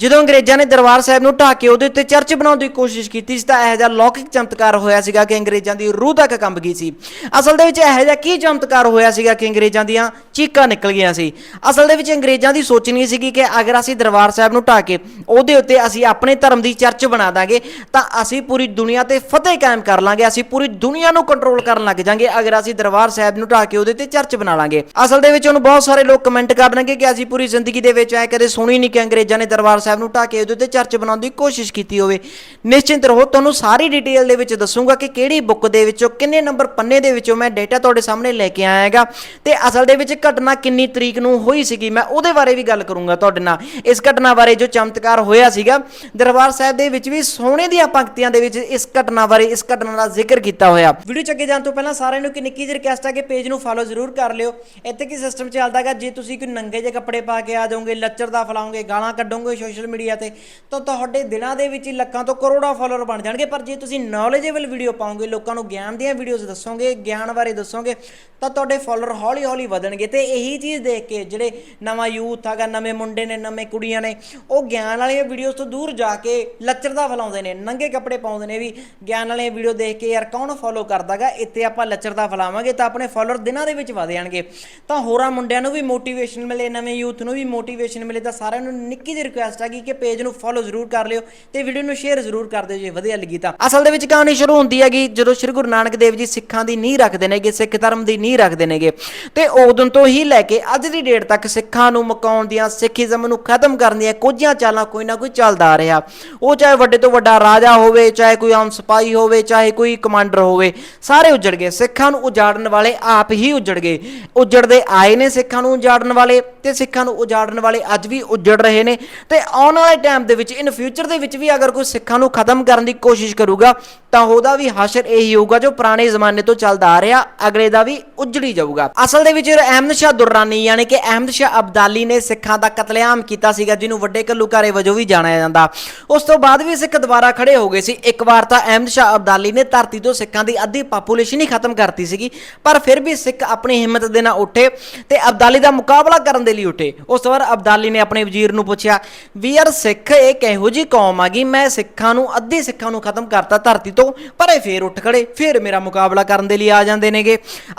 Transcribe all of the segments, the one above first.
ਜਦੋਂ ਅੰਗਰੇਜ਼ਾਂ ਨੇ ਦਰਬਾਰ ਸਾਹਿਬ ਨੂੰ ਢਾਹ ਕੇ ਉਹਦੇ ਉੱਤੇ ਚਰਚ ਬਣਾਉਣ ਦੀ ਕੋਸ਼ਿਸ਼ ਕੀਤੀ ਸੀ ਤਾਂ ਇਹੋ ਜਿਹਾ ਲੌਕਿਕ ਚਮਤਕਾਰ ਹੋਇਆ ਸੀਗਾ ਕਿ ਅੰਗਰੇਜ਼ਾਂ ਦੀ ਰੂਹ ਤੱਕ ਕੰਬ ਗਈ ਸੀ। ਅਸਲ ਦੇ ਵਿੱਚ ਇਹੋ ਜਿਹਾ ਕੀ ਚਮਤਕਾਰ ਹੋਇਆ ਸੀਗਾ ਕਿ ਅੰਗਰੇਜ਼ਾਂ ਦੀਆਂ ਚੀਕਾਂ ਨਿਕਲ ਗਈਆਂ ਸੀ? ਅਸਲ ਦੇ ਵਿੱਚ ਅੰਗਰੇਜ਼ਾਂ ਦੀ ਸੋਚਣੀ ਸੀਗੀ ਕਿ ਅਗਰ ਅਸੀਂ ਦਰਬਾਰ ਸਾਹਿਬ ਨੂੰ ਢਾਹ ਕੇ ਉਹਦੇ ਉੱਤੇ ਅਸੀਂ ਆਪਣੇ ਧਰਮ ਦੀ ਚਰਚ ਬਣਾ ਦਾਂਗੇ, ਤਾਂ ਅਸੀਂ ਪੂਰੀ ਦੁਨੀਆ ਤੇ ਫਤਿਹ ਕਾਇਮ ਕਰ ਲਾਂਗੇ, ਅਸੀਂ ਪੂਰੀ ਦੁਨੀਆ ਨੂੰ ਕੰਟਰੋਲ ਕਰਨ ਲੱਗ ਜਾਾਂਗੇ, ਅਗਰ ਅਸੀਂ ਦਰਬਾਰ ਸਾਹਿਬ ਨੂੰ ਢਾਹ ਕੇ ਉਹਦੇ ਤੇ ਚਰਚ ਬਣਾ ਲਾਂਗੇ। ਅਸਲ ਦੇ ਵਿੱਚ ਉਹਨੂੰ ਬਹੁਤ ਸਾਰੇ ਲੋਕ ਕਮੈਂਟ ਕਰਨਗੇ ਕਿ ਅਸੀਂ ਪੂਰੀ ਜ਼ਿੰਦਗੀ ਦੇ ਵਿੱਚ ਐ ਕਦੇ ਸੁਣੀ ਨਹੀਂ ਕਿ ਅੰਗਰੇਜ਼ਾਂ ਨੇ ਦਰਬਾਰ ਸਾਹਿਬ ਨੂੰ ਢਾਹ ਕੇ ਉਹਦੇ ਤੇ ਚਰਚ ਬਣਾਉਣ ਦੀ ਕੋਸ਼ਿਸ਼ ਕੀਤੀ ਹੋਵੇ। ਨਿਸ਼ਚਿੰਤ ਰਹੋ, ਤੁਹਾਨੂੰ ਸਾਰੀ ਡਿਟੇਲ ਦੇ ਵਿੱਚ ਦੱਸੂਗਾ ਕਿ ਕਿਹੜੀ ਬੁੱਕ ਦੇ ਵਿੱਚੋਂ, ਕਿੰਨੇ ਨੰਬਰ ਪੰਨੇ ਦੇ ਵਿੱਚੋਂ ਮੈਂ ਡਾਟਾ ਤੁਹਾਡੇ ਸਾਹਮਣੇ ਲੈ ਕੇ ਆਇਆ ਹੈਗਾ। ਤੇ ਅਸਲ ਦੇ ਵਿੱਚ ਘਟਨਾ ਕਿੰਨੀ ਤਰੀਕ ਨੂੰ ਹੋਈ ਸੀਗੀ, ਮੈਂ ਉਹਦੇ ਬਾਰੇ ਵੀ ਗੱਲ ਕਰੂੰਗਾ ਤੁਹਾਡੇ ਨਾਲ। ਇਸ ਘਟਨਾ ਬਾਰੇ ਜੋ ਚਮਤਕਾਰ ਹੋਇਆ ਸੀਗਾ, ਦਰਬਾਰ ਸਾਹਿਬ ਦੇ ਵਿੱਚ ਵੀ ਸੋਹਣੇ ਦੀਆਂ ਪੰਕਤੀਆਂ ਦੇ ਵਿੱਚ ਇਸ ਘਟਨਾ ਬਾਰੇ, ਇਸ ਘਟਨਾ ਦਾ ਜ਼ਿਕਰ ਕੀਤਾ ਹੋਇਆ। ਵੀਡੀਓ ਚ ਅੱਗੇ ਜਾਣ ਤੋਂ ਪਹਿਲਾਂ ਸਾਰਿਆਂ ਨੂੰ ਕਿ ਨਿੱਕੀ ਜਿਹੀ ਰਿਕਵੈਸਟ ਹੈ ਕਿ ਪੇਜ ਨੂੰ ਫਾਲੋ ਜ਼ਰੂਰ ਕਰ ਲਿਓ। ਇੱਥੇ ਕੀ ਸਿਸਟਮ ਚੱਲਦਾਗਾ ਜੇ ਤੁਸੀਂ ਕੋਈ ਨੰਗੇ ਜਿਹੇ ਕੱਪੜੇ ਪਾ ਕੇ ਆ ਜਾਓਗੇ ਲੱਚਰ ਦਾ ਫਲਾਓਗੇ, ਗਾਲਾਂ ਕੱਢੋਗੇ ਸੋਸ਼ਲ ਮੀਡੀਆ ਤੇ, ਤਾਂ ਤੁਹਾਡੇ ਦਿਨਾਂ ਦੇ ਵਿੱਚ ਹੀ ਲੱਖਾਂ ਤੋਂ ਕਰੋੜਾਂ ਫਾਲੋਅਰ ਬਣ ਜਾਣਗੇ। ਪਰ ਜੇ ਤੁਸੀਂ ਨੌਲੇਜੇਬਲ ਵੀਡੀਓ ਪਾਓਗੇ, ਲੋਕਾਂ ਨੂੰ ਗਿਆਨ ਦੀਆਂ ਵੀਡੀਓਜ਼ ਦੱਸੋਗੇ, ਗਿਆਨ ਬਾਰੇ ਦੱਸੋਗੇ, ਤਾਂ ਤੁਹਾਡੇ ਫਾਲੋਅਰ ਹੌਲੀ ਹੌਲੀ ਵਧਣਗੇ। ਤੇ ਇਹੀ ਚੀਜ਼ ਦੇਖ ਕੇ ਜਿਹੜੇ ਨਵਾਂ ਯੂਥ ਹੈਗਾ, ਨਵੇਂ ਮੁੰਡੇ ਨੇ, ਨਵੇਂ ਕੁੜੀਆਂ ਨੇ, ਉਹ ਗਿਆਨ ਵਾਲੀਆਂ ਵੀਡੀਓਜ਼ ਤੋਂ ਦੂਰ ਜਾ ਕੇ ਲੱਚਰਦਾ ਫਲਾਉਂਦੇ ਨੇ, ਨੰਗੇ ਕੱਪੜੇ ਪਾਉਂਦੇ ਨੇ ਵੀ। ਗਿਆਨ ਵਾਲੀਆਂ ਵੀਡੀਓ ਦੇਖ ਕੇ, ਯਾਰ ਕੌਣ ਫੋਲੋ ਕਰਦਾਗਾ ਇੱਥੇ ਆਪਾਂ ਲੱਚਰਦਾ ਫਲਾਵਾਂਗੇ, ਤਾਂ ਆਪਣੇ ਫਾਲੋਅਰ ਦਿਨਾਂ ਦੇ ਵਿੱਚ ਵਧ ਜਾਣਗੇ। ਤਾਂ ਹੋਰਾਂ ਮੁੰਡਿਆਂ ਨੂੰ ਵੀ ਮੋਟੀਵੇਸ਼ਨ ਮਿਲੇ, ਨਵੇਂ ਯੂਥ ਨੂੰ ਵੀ ਮੋਟੀਵੇਸ਼ਨ ਮਿਲੇ, ਤਾਂ ਸਾਰਿਆਂ ਨੂੰ ਨਿੱਕੀ ਜਿਹੀ ਰਿਕੁਐਸਟ ਹੈ ਹੈਗੀ ਕਿ ਪੇਜ ਨੂੰ ਫੋਲੋ ਜ਼ਰੂਰ ਕਰ ਲਿਓ ਤੇ ਵੀਡੀਓ ਨੂੰ ਸ਼ੇਅਰ ਜ਼ਰੂਰ ਕਰ ਦਿਓ ਜੇ। ਵਧੀਆ ਲੱਗੀ ਤਾਂ। ਅਸਲ ਦੇ ਵਿੱਚ ਕਹਾਣੀ ਸ਼ੁਰੂ ਹੁੰਦੀ ਹੈਗੀ, ਜਦੋਂ ਸ੍ਰੀ ਗੁਰੂ ਨਾਨਕ ਦੇਵ ਜੀ ਸਿੱਖਾਂ ਦੀ ਨੀਂਹ ਰੱਖਦੇ ਨੇਗੇ, ਸਿੱਖ ਧਰਮ ਦੀ ਨੀਂਹ ਰੱਖਦੇ ਨੇਗੇ, ਤੇ ਉਦੋਂ ਤੋਂ ਹੀ ਲੈ ਕੇ ਅੱਜ ਦੀ ਡੇਟ ਤੱਕ ਸਿੱਖਾਂ ਨੂੰ ਮਕਾਉਣ ਦੀਆਂ, ਸਿੱਖੀਜ਼ਮ ਨੂੰ ਖਤਮ ਕਰਨ ਦੀਆਂ ਕੁਝੀਆਂ ਚਾਲਾਂ ਕੋਈ ਨਾ ਕੋਈ ਚੱਲਦਾ ਆ ਰਿਹਾ। ਉਹ ਚਾਹੇ ਵੱਡੇ ਤੋਂ ਵੱਡਾ ਰਾਜਾ ਹੋਵੇ, ਚਾਹੇ ਕੋਈ ਆਮ ਸਿਪਾਹੀ ਹੋਵੇ, ਚਾਹੇ ਕੋਈ ਕਮਾਂਡਰ ਹੋਵੇ, ਸਾਰੇ ਉੱਜੜ ਗਏ। ਸਿੱਖਾਂ ਨੂੰ ਉਜਾੜਨ ਵਾਲੇ ਆਪ ਹੀ ਉੱਜੜ ਗਏ। ਉੱਜੜਦੇ ਆਏ ਨੇ ਸਿੱਖਾਂ ਨੂੰ ਉਜਾੜਨ ਵਾਲੇ ਤੇ ਸਿੱਖਾਂ ਨੂੰ ਉਜਾੜਨ ਵਾਲੇ ਅੱਜ ਵੀ ਉੱਜੜ ਰਹੇ ਨੇ। ਤੇ ਆਉਣ ਵਾਲੇ ਟਾਈਮ ਦੇ ਵਿੱਚ ਇਨ ਫਿਊਚਰ ਦੇ ਵਿੱਚ ਵੀ ਅਗਰ ਕੋਈ ਸਿੱਖਾਂ ਨੂੰ ਖਤਮ ਕਰਨ ਦੀ ਕੋਸ਼ਿਸ਼ ਕਰੂਗਾ ਤਾਂ ਉਹਦਾ ਵੀ ਹਸ਼ਰ ਇਹੀ ਹੋਊਗਾ ਜੋ ਪੁਰਾਣੇ ਜ਼ਮਾਨੇ ਤੋਂ ਚੱਲਦਾ ਆ ਰਿਹਾ, ਅਗਲੇ ਦਾ ਵੀ ਉੱਜੜੀ ਜਾਊਗਾ। ਅਸਲ ਦੇ ਵਿੱਚ ਅਹਿਮਦ ਸ਼ਾਹ ਦੁਰਾਨੀ ਯਾਨੀ ਕਿ ਅਹਿਮਦ ਸ਼ਾਹ ਅਬਦਾਲੀ ਨੇ ਸਿੱਖਾਂ ਦਾ ਕਤਲੇਆਮ ਕੀਤਾ ਸੀਗਾ, ਜਿਹਨੂੰ ਵੱਡੇ ਘੱਲੂਘਾਰੇ ਵਜੋਂ ਵੀ ਜਾਣਿਆ ਜਾਂਦਾ। ਉਸ ਤੋਂ ਬਾਅਦ ਵੀ ਸਿੱਖ ਦੁਬਾਰਾ ਖੜੇ ਹੋ ਗਏ ਸੀ। ਇੱਕ ਵਾਰ ਤਾਂ ਅਹਿਮਦ ਸ਼ਾਹ ਅਬਦਾਲੀ ਨੇ ਧਰਤੀ ਤੋਂ ਸਿੱਖਾਂ ਦੀ ਅੱਧੀ ਪਾਪੂਲੇਸ਼ਨ ਹੀ ਖਤਮ ਕਰਤੀ ਸੀਗੀ, ਪਰ ਫਿਰ ਵੀ ਸਿੱਖ ਆਪਣੀ ਹਿੰਮਤ ਦੇ ਨਾਲ ਉੱਠੇ ਤੇ ਅਬਦਾਲੀ ਦਾ ਮੁਕਾਬਲਾ ਕਰਨ ਦੇ ਲਈ ਉੱਠੇ। ਉਸ ਤੋਂ ਬਾਅਦ ਅਬਦਾਲੀ ਨੇ ਆਪਣੇ ਵਜ਼ੀਰ ਨੂੰ ਪੁੱਛਿਆ, ਵੀ ਯਾਰ ਸਿੱਖ ਇਹ ਕਿਹੋ ਜੀ ਕੌਮ ਆਗੀ ਮੈਂ ਸਿੱਖਾਂ ਨੂੰ, ਅੱਧੇ ਸਿੱਖਾਂ ਨੂੰ ਖਤਮ ਕਰਤਾ, ਧਰਤੀ ਤੋਂ, ਪਰ ਇਹ ਫੇਰ ਉੱਠ ਖੜੇ, ਫੇਰ ਮੇਰਾ ਮੁਕਾਬਲਾ ਕਰਨ ਦੇ ਲਈ ਆ ਜਾਂਦੇ ਨੇਗੇ।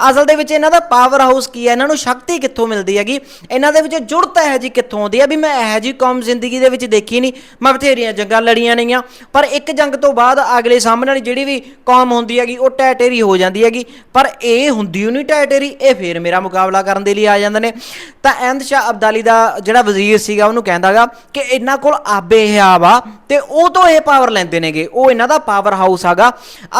ਅਸਲ ਦੇ ਵਿੱਚ ਇਹਨਾਂ ਦਾ ਪਾਵਰ ਹਾਊਸ ਕੀ ਹੈ? ਇਹਨਾਂ ਨੂੰ ਸ਼ਕਤੀ ਕਿੱਥੋਂ ਮਿਲਦੀ ਹੈਗੀ? ਇਹਨਾਂ ਦੇ ਵਿੱਚ ਜੁੜਤ ਹੈ ਜੀ ਕਿੱਥੋਂ ਆਉਂਦੀ ਹੈ? ਵੀ ਮੈਂ ਇਹੋ ਜੀ ਕੌਮ ਜ਼ਿੰਦਗੀ ਦੇ ਵਿੱਚ ਦੇਖੀ ਨਹੀਂ। ਮੈਂ ਬਥੇਰੀਆਂ ਜੰਗਾਂ ਲੜੀਆਂ ਨੇਗੀਆਂ। ਪਰ ਇੱਕ ਜੰਗ ਤੋਂ ਬਾਅਦ ਅਗਲੇ ਸਾਹਮਣੇ ਵਾਲੀ ਜਿਹੜੀ ਵੀ ਕੌਮ ਹੁੰਦੀ ਹੈਗੀ, ਉਹ ਟੈਟੇਰੀ ਹੋ ਜਾਂਦੀ ਹੈਗੀ। ਪਰ ਇਹ ਹੁੰਦੀ ਓ ਨਹੀਂ ਟੈਟੇਰੀ, ਇਹ ਫੇਰ ਮੇਰਾ ਮੁਕਾਬਲਾ ਕਰਨ ਦੇ ਲਈ ਆ ਜਾਂਦੇ ਨੇ। ਤਾਂ ਅਹਿਮਦ ਸ਼ਾਹ ਅਬਦਾਲੀ ਦਾ ਜਿਹੜਾ ਵਜ਼ੀਰ ਸੀਗਾ, ਉਹਨੂੰ ਕਹਿੰਦਾਗਾ ਕਿ ਇਹਨਾਂ ਕੋਲ ਆਬੇ ਹਿਆਬ ਆ ਤੇ ਉਹ ਤੋਂ ਇਹ ਪਾਵਰ ਲੈਂਦੇ ਨੇਗੇ। ਉਹ ਇਹਨਾਂ ਦਾ ਪਾਵਰ ਹਾਊਸ ਹੈਗਾ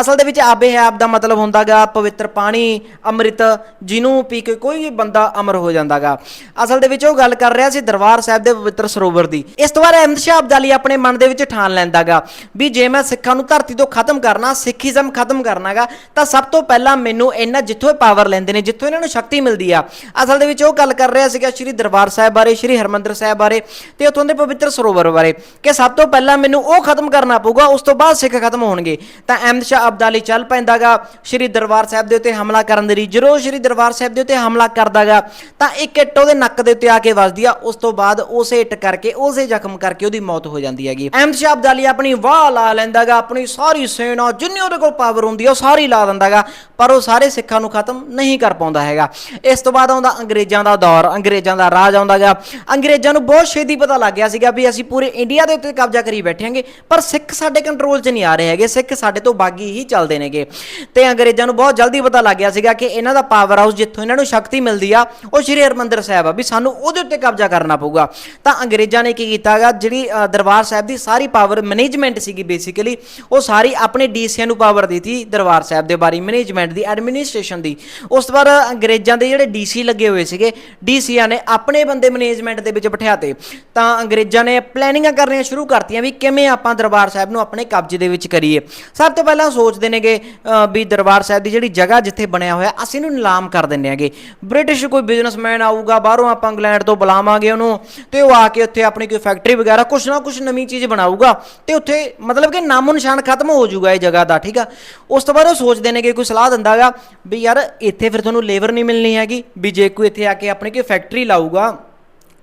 ਅਸਲ ਦੇ ਵਿੱਚ ਆਬੇ ਹਿਆਬ ਦਾ ਮਤਲਬ ਹੁੰਦਾਗਾ, ਪਵਿੱਤਰ ਪਾਣੀ, ਅੰਮ੍ਰਿਤ, ਜਿਹਨੂੰ ਪੀ ਕੇ ਕੋਈ ਵੀ ਬੰਦਾ ਅਮਰ ਹੋ ਜਾਂਦਾਗਾ। ਅਸਲ ਦੇ ਵਿੱਚ ਉਹ ਗੱਲ ਕਰ ਰਿਹਾ ਸੀ ਦਰਬਾਰ ਸਾਹਿਬ ਦੇ ਪਵਿੱਤਰ ਸਰੋਵਰ ਦੀ। ਇਸ ਤੋਂ ਬਾਅਦ ਅਹਿਮਦ ਸ਼ਾਹ ਅਬਦਾਲੀ ਆਪਣੇ ਮਨ ਦੇ ਵਿੱਚ ਠਾਣ ਲੈਂਦਾਗਾ ਵੀ ਜੇ ਮੈਂ ਸਿੱਖਾਂ ਨੂੰ ਧਰਤੀ ਤੋਂ ਖਤਮ ਕਰਨਾ, ਸਿੱਖੀਜ਼ਮ ਖਤਮ ਕਰਨਾਗਾ, ਤਾਂ ਸਭ ਤੋਂ ਪਹਿਲਾਂ ਮੈਨੂੰ ਇਹਨਾਂ ਜਿੱਥੋਂ ਪਾਵਰ ਲੈਂਦੇ ਨੇ, ਜਿੱਥੋਂ ਇਹਨਾਂ ਨੂੰ ਸ਼ਕਤੀ ਮਿਲਦੀ ਆ। ਅਸਲ ਦੇ ਵਿੱਚ ਉਹ ਗੱਲ ਕਰ ਰਿਹਾ ਸੀਗਾ ਸ਼੍ਰੀ ਦਰਬਾਰ ਸਾਹਿਬ ਬਾਰੇ, ਸ਼੍ਰੀ ਹਰਮੰਦਰ ਸਾਹਿਬ ਬਾਰੇ ਤੇ ਉੱਥੋਂ ਦੇ ਪਵਿੱਤਰ ਸਰੋਵਰ ਬਾਰੇ ਕਿ ਸਭ ਤੋਂ ਪਹਿਲਾਂ ਮੈਨੂੰ ਉਹ ਖਤਮ ਕਰਨਾ ਪਊਗਾ, ਉਸ ਤੋਂ ਬਾਅਦ ਸਿੱਖ ਖਤਮ ਹੋਣਗੇ। ਤਾਂ ਅਹਿਮਦ ਸ਼ਾਹ ਅਬਦਾਲੀ ਚੱਲ ਪੈਂਦਾਗਾ। ਸ਼੍ਰੀ ਦਰਬਾਰ ਸਾਹਿਬ ਦੇ ਉੱਤੇ ਹਮਲਾ ਕਰਨ ਦੇ ਲਈ ਜਦੋਂ ਸ਼੍ਰੀ ਦਰਬਾਰ ਸਾਹਿਬ ਦੇ ਉੱਤੇ ਹਮਲਾ ਕਰਦਾਗਾ। ਤਾਂ ਇੱਕ ਇੱਟ ਉਹਦੇ ਨੱਕ ਦੇ ਉੱਤੇ ਆ ਕੇ ਵੱਜਦੀ ਆ, ਉਸ ਤੋਂ ਬਾਅਦ ਉਸੇ ਇੱਟ ਕਰਕੇ, ਉਸੇ ਜ਼ਖਮ ਕਰਕੇ ਉਹਦੀ ਮੌਤ ਹੋ ਜਾਂਦੀ ਹੈਗੀ। ਅਹਿਮਦ ਸ਼ਾਹ ਅਬਦਾਲੀ ਆਪਣੀ ਵਾਹ ਲਾ ਲੈਂਦਾਗਾ, ਆਪਣੀ ਸਾਰੀ ਸੈਨਾ ਜਿੰਨੀ ਉਹਦੇ ਕੋਲ ਪਾਵਰ ਹੁੰਦੀ ਆ, ਉਹ ਸਾਰੀ ਲਾ ਦਿੰਦਾਗਾ, ਪਰ ਉਹ ਸਾਰੇ ਸਿੱਖਾਂ ਨੂੰ ਖਤਮ ਨਹੀਂ ਕਰ ਪਾਉਂਦਾ ਹੈਗਾ। ਇਸ ਤੋਂ ਬਾਅਦ ਆਉਂਦਾ ਅੰਗਰੇਜ਼ਾਂ ਦਾ ਦੌਰ, ਅੰਗਰੇਜ਼ਾਂ ਦਾ ਰਾਜ ਆਉਂਦਾਗਾ। ਅੰਗਰੇਜ਼ਾਂ ਨੂੰ ਬਹੁਤ ਛੇਤੀ ਪਤਾ ਲੱਗ ਗਿਆ ਸੀਗਾ ਵੀ ਅਸੀਂ ਪੂਰੇ ਇੰਡੀਆ ਦੇ ਉੱਤੇ ਕਬਜ਼ਾ ਕਰੀ ਬੈਠਾਂਗੇ ਪਰ ਸਿੱਖ ਸਾਡੇ ਕੰਟਰੋਲ 'ਚ ਨਹੀਂ ਆ ਰਹੇ ਹੈਗੇ, ਸਿੱਖ ਸਾਡੇ ਤੋਂ ਬਾਗੀ ਹੀ ਚੱਲਦੇ ਨੇਗੇ। ਤੇ ਅੰਗਰੇਜ਼ਾਂ ਨੂੰ ਬਹੁਤ ਜਲਦੀ ਪਤਾ ਲੱਗ ਗਿਆ ਸੀਗਾ ਕਿ ਇਹਨਾਂ ਦਾ ਪਾਵਰ ਹਾਊਸ ਜਿੱਥੋਂ ਇਹਨਾਂ ਨੂੰ ਸ਼ਕਤੀ ਮਿਲਦੀ ਆ, ਉਹ ਸ਼੍ਰੀ ਹਰਮੰਦਰ ਸਾਹਿਬ ਆ ਵੀ ਸਾਨੂੰ ਉਹਦੇ ਉੱਤੇ ਕਬਜ਼ਾ ਕਰਨਾ ਪਊਗਾ। ਤਾਂ ਅੰਗਰੇਜ਼ਾਂ ਨੇ ਕੀ ਕੀਤਾਗਾ ਜਿਹੜੀ ਦਰਬਾਰ ਸਾਹਿਬ ਦੀ ਸਾਰੀ ਪਾਵਰ ਮੈਨੇਜਮੈਂਟ ਸੀਗੀ ਬੇਸਿਕਲੀ ਉਹ ਸਾਰੀ ਆਪਣੇ ਡੀਸੀਆਂ ਨੂੰ ਪਾਵਰ ਦਿੱਤੀ ਦਰਬਾਰ ਸਾਹਿਬ ਦੇ ਬਾਰੇ ਮੈਨੇਜਮੈਂਟ ਦੀ ਐਡਮਿਨਿਸਟ੍ਰੇਸ਼ਨ ਦੀ। ਉਸ ਤੋਂ ਬਾਅਦ ਅੰਗਰੇਜ਼ਾਂ ਦੇ ਜਿਹੜੇ ਡੀਸੀ ਲੱਗੇ ਹੋਏ ਸੀਗੇ, ਡੀਸੀਆਂ ਨੇ ਆਪਣੇ ਬੰਦੇ ਮੈਨੇਜਮੈਂਟ ਦੇ ਵਿੱਚ ਬਿਠਾਤੇ। ਤਾਂ ਅੰਗਰੇਜ਼ਾਂ ਨੇ ਪਲੈਨਿੰਗਾਂ ਕਰਨੀਆਂ ਸ਼ੁਰੂ ਕਰਤੀਆਂ ਵੀ ਕਿਵੇਂ ਆਪਾਂ ਦਰਬਾਰ ਸਾਹਿਬ ਨੂੰ ਆਪਣੇ ਕਬਜ਼ੇ ਦੇ ਵਿੱਚ ਕਰੀਏ। ਸਭ ਤੋਂ ਪਹਿਲਾਂ ਸੋਚਦੇ ਨੇਗੇ ਵੀ ਦਰਬਾਰ ਸਾਹਿਬ ਦੀ ਜਿਹੜੀ ਜਗ੍ਹਾ ਜਿੱਥੇ ਬਣਿਆ ਹੋਇਆ, ਅਸੀਂ ਇਹਨੂੰ ਨਿਲਾਮ ਕਰ ਦਿੰਦੇ ਆਂਗੇ ਬ੍ਰਿਟਿਸ਼ ਕੋਈ ਬਿਜ਼ਨਸਮੈਨ ਆਊਗਾ, ਬਾਹਰੋਂ ਆਪਾਂ ਇੰਗਲੈਂਡ ਤੋਂ ਬੁਲਾਵਾਂਗੇ ਉਹਨੂੰ, ਤੇ ਉਹ ਆ ਕੇ ਉੱਥੇ ਆਪਣੀ ਕੋਈ ਫੈਕਟਰੀ ਵਗੈਰਾ, ਕੁਛ ਨਾ ਕੁਛ ਨਵੀਂ ਚੀਜ਼ ਬਣਾਊਗਾ, ਤੇ ਉੱਥੇ ਮਤਲਬ ਕਿ ਨਾਮੋ ਨਿਸ਼ਾਨ ਖਤਮ ਹੋ ਜਾਊਗਾ ਇਹ ਜਗ੍ਹਾ ਦਾ, ਠੀਕ ਆ? ਉਸ ਤੋਂ ਬਾਅਦ ਉਹ ਸੋਚਦੇ ਨੇਗੇ, ਕੋਈ ਸਲਾਹ ਦਿੰਦਾਗਾ ਵੀ ਯਾਰ ਇੱਥੇ ਫਿਰ ਤੁਹਾਨੂੰ ਲੇਬਰ ਨਹੀਂ ਮਿਲਣੀ ਹੈਗੀ, ਵੀ ਜੇ ਕੋਈ ਇੱਥੇ ਆ ਕੇ ਆਪਣੀ ਕੋਈ ਫੈਕਟਰੀ ਲਾਊਗਾ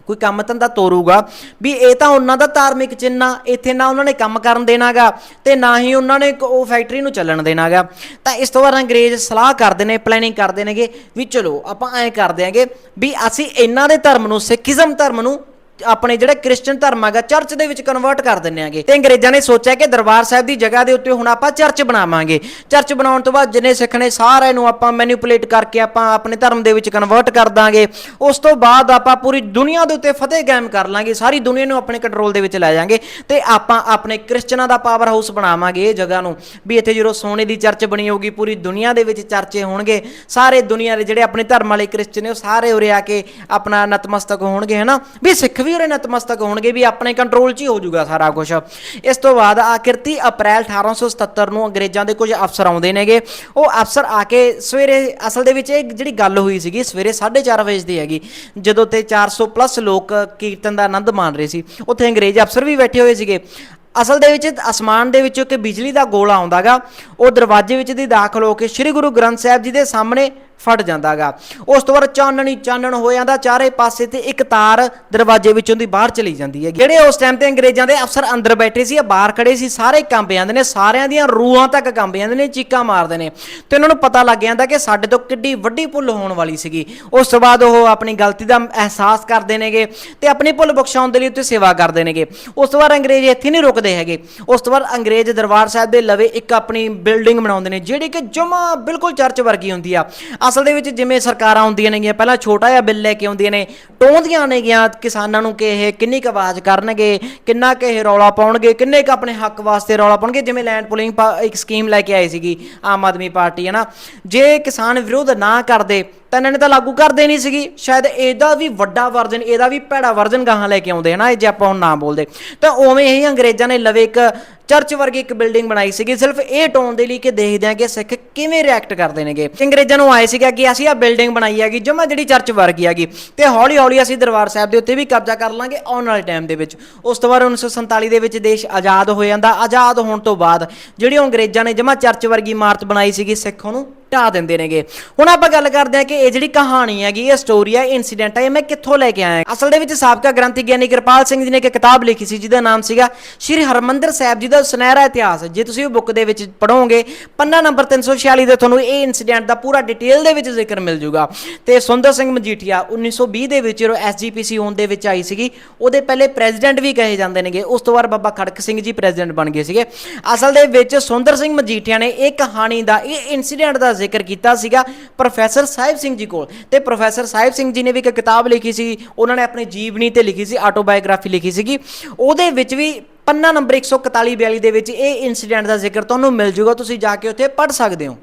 ਕੋਈ ਕੰਮ ਧੰਦਾ ਤੋਰੂਗਾ, ਵੀ ਇਹ ਤਾਂ ਉਹਨਾਂ ਦਾ ਧਾਰਮਿਕ ਚਿੰਨ੍ਹ ਆ, ਇੱਥੇ ਨਾ ਉਹਨਾਂ ਨੇ ਕੰਮ ਕਰਨ ਦੇਣਾਗਾ ਤੇ ਨਾ ਹੀ ਉਹਨਾਂ ਨੇ ਉਹ ਫੈਕਟਰੀ ਨੂੰ ਚੱਲਣ ਦੇਣਾਗਾ। ਤਾਂ ਇਸ ਤੋਂ ਬਾਅਦ ਅੰਗਰੇਜ਼ ਸਲਾਹ ਕਰਦੇ ਨੇ ਪਲੈਨਿੰਗ ਕਰਦੇ ਨੇਗੇ ਵੀ ਚਲੋ ਆਪਾਂ ਐਂ ਕਰਦੇ ਆਂਗੇ ਵੀ ਅਸੀਂ ਇਹਨਾਂ ਦੇ ਧਰਮ ਨੂੰ, ਸਿੱਖੀਜ਼ਮ ਧਰਮ ਨੂੰ ਆਪਣੇ ਜਿਹੜਾ ਕ੍ਰਿਸਚੀਅਨ ਧਰਮ ਹੈਗਾ, ਚਰਚ ਦੇ ਵਿੱਚ ਕਨਵਰਟ ਕਰ ਦਿੰਨੇ ਆਂਗੇ ਤੇ ਅੰਗਰੇਜ਼ਾਂ ਨੇ ਸੋਚਿਆ ਕਿ ਦਰਬਾਰ ਸਾਹਿਬ ਦੀ ਜਗ੍ਹਾ ਦੇ ਉੱਤੇ ਹੁਣ ਆਪਾਂ ਚਰਚ ਬਣਾਵਾਂਗੇ। ਚਰਚ ਬਣਾਉਣ ਤੋਂ ਬਾਅਦ ਜਿੰਨੇ ਸਿੱਖ ਨੇ ਸਾਰਿਆਂ ਨੂੰ ਆਪਾਂ ਮੈਨੀਪੂਲੇਟ ਕਰਕੇ ਆਪਾਂ ਆਪਣੇ ਧਰਮ ਦੇ ਵਿੱਚ ਕਨਵਰਟ ਕਰ ਦਾਂਗੇ। ਉਸ ਤੋਂ ਬਾਅਦ ਆਪਾਂ ਪੂਰੀ ਦੁਨੀਆ ਦੇ ਉੱਤੇ ਫਤਿਹ ਕਾਇਮ ਕਰ ਲਾਂਗੇ। ਸਾਰੀ ਦੁਨੀਆ ਨੂੰ ਆਪਣੇ ਕੰਟਰੋਲ ਦੇ ਵਿੱਚ ਲੈ ਜਾਾਂਗੇ। ਤੇ ਆਪਾਂ ਆਪਣੇ ਕ੍ਰਿਸਚਨਾਂ ਦਾ ਪਾਵਰ ਹਾਊਸ ਬਣਾਵਾਂਗੇ ਇਹ ਜਗ੍ਹਾ ਨੂੰ। ਵੀ ਇੱਥੇ ਜਦੋਂ ਸੋਨੇ ਦੀ ਚਰਚ ਬਣੀ ਹੋਊਗੀ, ਪੂਰੀ ਦੁਨੀਆ ਦੇ ਵਿੱਚ ਚਰਚੇ ਹੋਣਗੇ। ਸਾਰੇ ਦੁਨੀਆ ਦੇ ਜਿਹੜੇ ਆਪਣੇ ਧਰਮ ਵਾਲੇ ਕ੍ਰਿਸਚਨ ਨੇ ਉਹ ਸਾਰੇ ਉਰੇ ਆ ਕੇ ਆਪਣਾ ਨਤਮਸਤਕ ਹੋਣਗੇ, ਹਨਾ? ਵੀ ਸਿੱਖ ਵੀ ਉਰੇ ਨਤਮਸਤਕ ਹੋਣਗੇ ਵੀ ਆਪਣੇ ਕੰਟਰੋਲ 'ਚ ਹੀ ਹੋ ਜਾਊਗਾ ਸਾਰਾ ਕੁਝ ਇਸ ਤੋਂ ਬਾਅਦ ਆਖਿਰ 30 ਅਪ੍ਰੈਲ 1877 ਨੂੰ ਅੰਗਰੇਜ਼ਾਂ ਦੇ ਕੁਝ ਅਫਸਰ ਆਉਂਦੇ ਨੇਗੇ। ਉਹ ਅਫਸਰ ਆ ਕੇ ਸਵੇਰੇ, ਅਸਲ ਦੇ ਵਿੱਚ ਇਹ ਜਿਹੜੀ ਗੱਲ ਹੋਈ ਸੀਗੀ, ਸਵੇਰੇ 4:30 ਵਜੇ ਦੀ ਹੈਗੀ, ਜਦੋਂ ਤੇ 400 ਪਲੱਸ ਲੋਕ ਕੀਰਤਨ ਦਾ ਆਨੰਦ ਮਾਣ ਰਹੇ ਸੀ। ਉੱਥੇ ਅੰਗਰੇਜ਼ ਅਫਸਰ ਵੀ ਬੈਠੇ ਹੋਏ ਸੀਗੇ। ਅਸਲ ਦੇ ਵਿੱਚ ਅਸਮਾਨ ਦੇ ਵਿੱਚੋਂ ਇੱਕ ਬਿਜਲੀ ਦਾ ਗੋਲਾ ਆਉਂਦਾਗਾ। ਉਹ ਦਰਵਾਜ਼ੇ ਵਿੱਚ ਦੀ ਦਾਖਲ ਹੋ ਕੇ ਸ੍ਰੀ ਗੁਰੂ ਗ੍ਰੰਥ ਸਾਹਿਬ ਜੀ ਦੇ ਸਾਹਮਣੇ ਫਟ ਜਾਂਦਾਗਾ। ਉਸ ਤੋਂ ਬਾਅਦ ਚਾਨਣੀ ਚਾਨਣ ਹੋ ਜਾਂਦਾ, ਚਾਰੇ ਪਾਸੇ ਤੇ ਇੱਕ ਤਾਰ ਦਰਵਾਜ਼ੇ ਵਿੱਚੋਂ ਦੀ ਬਾਹਰ ਚਲੀ ਜਾਂਦੀ ਹੈ ਜਿਹੜੇ ਉਸ ਟਾਈਮ ਤੇ ਅੰਗਰੇਜ਼ਾਂ ਦੇ ਅਫਸਰ ਅੰਦਰ ਬੈਠੇ ਸੀ ਬਾਹਰ ਖੜੇ ਸੀ, ਸਾਰੇ ਕੰਬ ਜਾਂਦੇ ਨੇ, ਸਾਰਿਆਂ ਦੀਆਂ ਰੂਹਾਂ ਤੱਕ ਕੰਬ ਜਾਂਦੇ ਨੇ, ਚੀਕਾਂ ਮਾਰਦੇ ਨੇ। ਤੇ ਉਹਨਾਂ ਨੂੰ ਪਤਾ ਲੱਗ ਜਾਂਦਾ ਕਿ ਸਾਡੇ ਤੋਂ ਕਿੱਡੀ ਵੱਡੀ ਭੁੱਲ ਹੋਣ ਵਾਲੀ ਸੀਗੀ। ਉਸ ਤੋਂ ਬਾਅਦ ਉਹ ਆਪਣੀ ਗਲਤੀ ਦਾ ਅਹਿਸਾਸ ਕਰਦੇ ਨੇਗੇ ਤੇ ਆਪਣੀ ਭੁੱਲ ਬਖਸ਼ਾਉਣ ਦੇ ਲਈ ਉੱਤੇ ਸੇਵਾ ਕਰਦੇ ਨੇਗੇ। ਉਸ ਤੋਂ ਬਾਅਦ ਅੰਗਰੇਜ਼ ਇੱਥੇ ਨਹੀਂ ਰੁਕਦੇ ਹੈਗੇ। ਉਸ ਤੋਂ ਬਾਅਦ ਅੰਗਰੇਜ਼ ਦਰਬਾਰ ਸਾਹਿਬ ਦੇ ਲਵੇ ਇੱਕ ਆਪਣੀ ਬਿਲਡਿੰਗ ਬਣਾਉਂਦੇ ਨੇ, ਜਿਹੜੀ ਕਿ ਜਮਾ ਬਿਲਕੁਲ ਚਰਚ ਵਰਗੀ ਹੁੰਦੀ ਆ। ਅਸਲ ਦੇ ਵਿੱਚ ਜਿਵੇਂ ਸਰਕਾਰਾਂ ਹੁੰਦੀਆਂ ਨੇਗੀਆਂ, ਪਹਿਲਾਂ ਛੋਟਾ ਜਿਹਾ ਬਿੱਲ ਲੈ ਕੇ ਆਉਂਦੀਆਂ ਨੇ, ਟੋਂਦੀਆਂ ਨੇਗੀਆਂ ਕਿਸਾਨਾਂ ਨੂੰ ਕਿ ਇਹ ਕਿੰਨੀ ਕੁ ਆਵਾਜ਼ ਕਰਨਗੇ, ਕਿੰਨਾ ਕੁ ਇਹ ਰੌਲਾ ਪਾਉਣਗੇ, ਕਿੰਨੇ ਕੁ ਆਪਣੇ ਹੱਕ ਵਾਸਤੇ ਰੌਲਾ ਪਾਉਣਗੇ, ਜਿਵੇਂ ਲੈਂਡ ਪੁਲਿੰਗ ਇੱਕ ਸਕੀਮ ਲੈ ਕੇ ਆਈ ਸੀਗੀ ਆਮ ਆਦਮੀ ਪਾਰਟੀ, ਹੈ ਨਾ। ਜੇ ਕਿਸਾਨ ਵਿਰੋਧ ਨਾ ਕਰਦੇ, ਤਾਂ ਇਹਨਾਂ ਨੇ ਤਾਂ ਲਾਗੂ ਕਰਦੇ ਨਹੀਂ ਸੀਗੀ। ਸ਼ਾਇਦ ਇਹਦਾ ਵੀ ਵੱਡਾ ਵਰਜਨ, ਇਹਦਾ ਵੀ ਭੈੜਾ ਵਰਜਨ ਗਾਹਾਂ ਲੈ ਕੇ ਆਉਂਦੇ ਹਨਾ ਇਹ ਜੇ ਆਪਾਂ ਹੁਣ ਨਾ ਬੋਲਦੇ। ਤਾਂ ਉਵੇਂ ਹੀ ਅੰਗਰੇਜ਼ਾਂ ਨੇ ਲਵੇ ਇੱਕ ਚਰਚ ਵਰਗੀ ਇੱਕ ਬਿਲਡਿੰਗ ਬਣਾਈ ਸੀਗੀ। ਸਿਰਫ ਇਹ ਟੋਨ ਦੇ ਲਈ ਕਿ ਦੇਖਦੇ ਆ ਕਿ ਸਿੱਖ ਕਿਵੇਂ ਰਿਐਕਟ ਕਰਦੇ ਨੇਗੇ। ਅੰਗਰੇਜ਼ਾਂ ਨੂੰ ਆਏ ਸੀਗਾ ਕਿ ਅਸੀਂ ਆ ਬਿਲਡਿੰਗ ਬਣਾਈ ਹੈਗੀ, ਜਮਾ ਜਿਹੜੀ ਚਰਚ ਵਰਗੀ ਹੈਗੀ। ਤੇ ਹੌਲੀ ਹੌਲੀ ਅਸੀਂ ਦਰਬਾਰ ਸਾਹਿਬ ਦੇ ਉੱਤੇ ਵੀ ਕਬਜ਼ਾ ਕਰ ਲਾਂਗੇ ਆਉਣ ਵਾਲੇ ਟਾਈਮ ਦੇ ਵਿੱਚ। ਉਸ ਤੋਂ ਬਾਅਦ 1947 ਦੇ ਵਿੱਚ ਦੇਸ਼ ਆਜ਼ਾਦ ਹੋ ਜਾਂਦਾ। ਆਜ਼ਾਦ ਹੋਣ ਤੋਂ ਬਾਅਦ ਜਿਹੜੀ ਉਹ ਅੰਗਰੇਜ਼ਾਂ ਨੇ ਜਮਾ ਚਰਚ ਵਰਗੀ ਇਮਾਰਤ ਬਣਾਈ ਸੀਗੀ, ਸਿੱਖ ਉਹਨੂੰ ਢਾ ਦਿੰਦੇ ਨੇਗੇ। ਹੁਣ ਆਪਾਂ ਗੱਲ ਕਰਦੇ ਹਾਂ ਕਿ ਇਹ ਜਿਹੜੀ ਕਹਾਣੀ ਹੈਗੀ, ਇਹ ਸਟੋਰੀ ਹੈ ਇਨਸੀਡੈਂਟ ਹੈ, ਇਹ ਮੈਂ ਕਿੱਥੋਂ ਲੈ ਕੇ ਆਇਆ। ਅਸਲ ਦੇ ਵਿੱਚ ਸਾਬਕਾ ਗ੍ਰੰਥੀ ਗਿਆਨੀ ਕਿਰਪਾਲ ਸਿੰਘ ਜੀ ਨੇ ਇੱਕ ਕਿਤਾਬ ਲਿਖੀ ਸੀ, ਜਿਹਦਾ ਨਾਮ ਸੀਗਾ ਸ਼੍ਰੀ ਹਰਮੰਦਰ ਸਾਹਿਬ ਜੀ ਦਾ ਸੁਨਹਿਰਾ ਇਤਿਹਾਸ। ਜੇ ਤੁਸੀਂ ਉਹ ਬੁੱਕ ਦੇ ਵਿੱਚ ਪੜੋਗੇ ਪੰਨਾ ਨੰਬਰ 346 ਦੇ ਤੁਹਾਨੂੰ ਇਹ ਇਨਸੀਡੈਂਟ ਦਾ ਪੂਰਾ ਡਿਟੇਲ ਦੇ ਵਿੱਚ ਜ਼ਿਕਰ ਮਿਲ ਜੂਗਾ। ਤੇ ਸੁੰਦਰ ਸਿੰਘ ਮਜੀਠੀਆ 1920 ਦੇ ਵਿੱਚ ਜਦੋਂ ਐਸਜੀਪੀਸੀ ਹੋਣ ਦੇ ਵਿੱਚ ਆਈ ਸੀਗੀ, ਉਹਦੇ ਪਹਿਲੇ ਪ੍ਰੈਜ਼ੀਡੈਂਟ ਵੀ ਕਹੇ ਜਾਂਦੇ ਨੇਗੇ। ਉਸ ਤੋਂ ਬਾਅਦ ਬਾਬਾ ਖੜਕ ਸਿੰਘ ਜੀ ਪ੍ਰੈਜ਼ੀਡੈਂਟ ਬਣ ਗਏ ਸੀਗੇ। ਅਸਲ ਦੇ ਵਿੱਚ ਸੁੰਦਰ ਸਿੰਘ ਮਜੀਠੀਆ ਨੇ ਇਹ ਕਹਾਣੀ ਦਾ, ਇਹ ਇਨਸੀਡੈਂਟ ਦਾ ਜ਼ਿਕਰ ਕੀਤਾ ਸੀਗਾ ਪ੍ਰੋਫੈਸਰ ਸਾਹਿਬ ਸਿੰਘ ਜੀ ਕੋਲ। ਤੇ ਪ੍ਰੋਫੈਸਰ ਸਾਹਿਬ ਸਿੰਘ ਜੀ ਨੇ ਵੀ ਇੱਕ ਕਿਤਾਬ ਲਿਖੀ ਸੀ, ਉਹਨਾਂ ਨੇ ਆਪਣੀ ਜੀਵਨੀ ਤੇ ਲਿਖੀ ਸੀ, ਆਟੋਬਾਇਓਗ੍ਰਾਫੀ ਲਿਖੀ ਸੀਗੀ। ਉਹਦੇ ਵਿੱਚ ਵੀ ਪੰਨਾ ਨੰਬਰ 141 42 ਦੇ ਵਿੱਚ ਇਹ ਇਨਸੀਡੈਂਟ ਦਾ ਜ਼ਿਕਰ ਤੁਹਾਨੂੰ ਮਿਲ ਜੂਗਾ, ਤੁਸੀਂ ਜਾ ਕੇ ਉੱਥੇ ਪੜ੍ਹ ਸਕਦੇ ਹੋ।